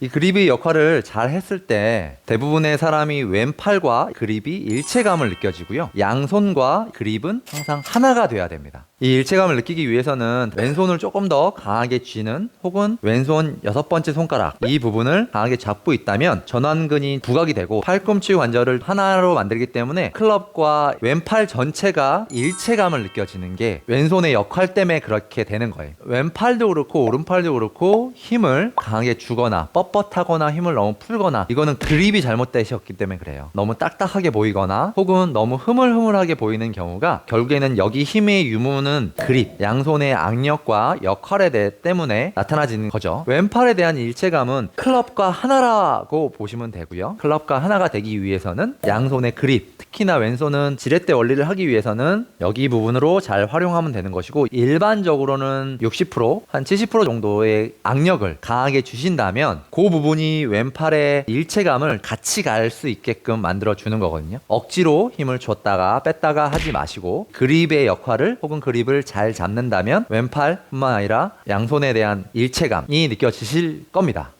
이 그립의 역할을 잘 했을 때 대부분의 사람이 왼팔과 그립이 일체감을 느껴지고요. 양손과 그립은 항상 하나가 돼야 됩니다. 이 일체감을 느끼기 위해서는 왼손을 조금 더 강하게 쥐는 혹은 왼손 여섯 번째 손가락 이 부분을 강하게 잡고 있다면 전완근이 부각이 되고 팔꿈치 관절을 하나로 만들기 때문에 클럽과 왼팔 전체가 일체감을 느껴지는 게 왼손의 역할 때문에 그렇게 되는 거예요. 왼팔도 그렇고 오른팔도 그렇고 힘을 강하게 주거나 뻣뻣하거나 힘을 너무 풀거나 이거는 그립이 잘못되셨기 때문에 그래요. 너무 딱딱하게 보이거나 혹은 너무 흐물흐물하게 보이는 경우가 결국에는 여기 힘의 유무는 그립, 양손의 악력과 역할에 대해 때문에 나타나지는 거죠. 왼팔에 대한 일체감은 클럽과 하나라고 보시면 되고요. 클럽과 하나가 되기 위해서는 양손의 그립, 특히나 왼손은 지렛대 원리를 하기 위해서는 여기 부분으로 잘 활용하면 되는 것이고 일반적으로는 60%한 70% 정도의 악력을 강하게 주신다면 그 부분이 왼팔의 일체감을 같이 갈 수 있게끔 만들어 주는 거거든요. 억지로 힘을 줬다가 뺐다가 하지 마시고 그립의 역할을 혹은 그립을 잘 잡는다면 왼팔뿐만 아니라 양손에 대한 일체감이 느껴지실 겁니다.